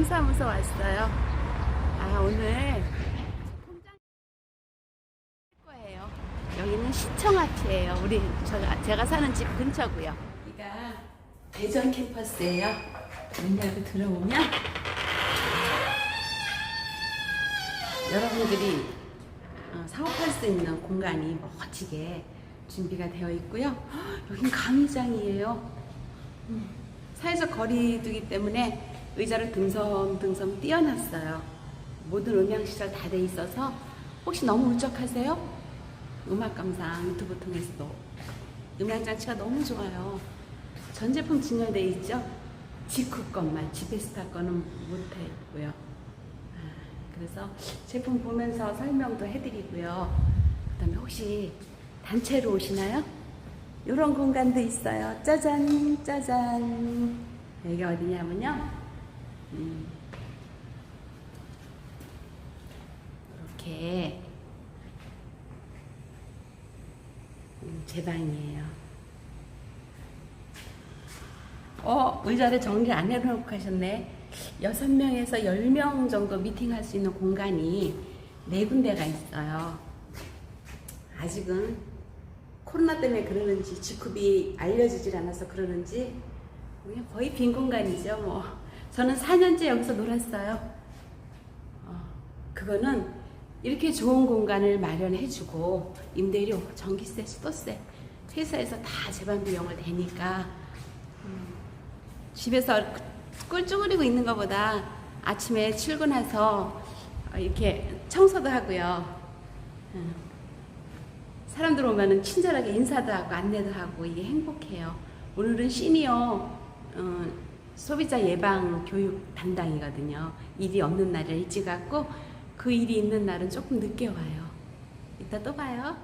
동사무소 왔어요. 아 오늘 통장 거예요. 여기는 시청 앞이에요. 우리 제가, 제가 사는 집 근처고요. 여기가 대전 캠퍼스예요. 문 열고 들어오면 여러분들이 어, 사업할 수 있는 공간이 멋지게 준비가 되어 있고요. 헉, 여긴 강의장이에요. 음, 사회적 거리두기 때문에 의자를 듬성듬성 띄어놨어요. 모든 음향 시설 다 돼 있어서 혹시 너무 울적하세요? 음악 감상 유튜브 통해서도 음향 장치가 너무 좋아요. 전 제품 진열돼 있죠? 직후 것만 지페스타 거는 못해 있고요. 아, 그래서 제품 보면서 설명도 해드리고요. 그다음에 혹시 단체로 오시나요? 이런 공간도 있어요. 짜잔, 짜잔. 여기가 어디냐면요. 음, 이렇게 음, 제 방이에요. 어, 의자를 정리 안 해놓고 하셨네. 여섯 명에서 열명 정도 미팅할 수 있는 공간이 네 군데가 있어요. 아직은 코로나 때문에 그러는지 직급이 알려지질 않아서 그러는지 거의 빈 공간이죠. 뭐 저는 4년째 여기서 놀았어요. 어, 그거는 이렇게 좋은 공간을 마련해주고 임대료, 전기세, 수도세 회사에서 다 재반 비용을 대니까 음, 집에서 꿀쭈그리고 있는 것보다 아침에 출근해서 어, 이렇게 청소도 하고요. 음, 사람들 오면은 친절하게 인사도 하고 안내도 하고 이게 행복해요. 오늘은 시니어 어, 소비자 예방 교육 담당이거든요. 일이 없는 날에 일찍 왔고 그 일이 있는 날은 조금 늦게 와요. 이따 또 봐요.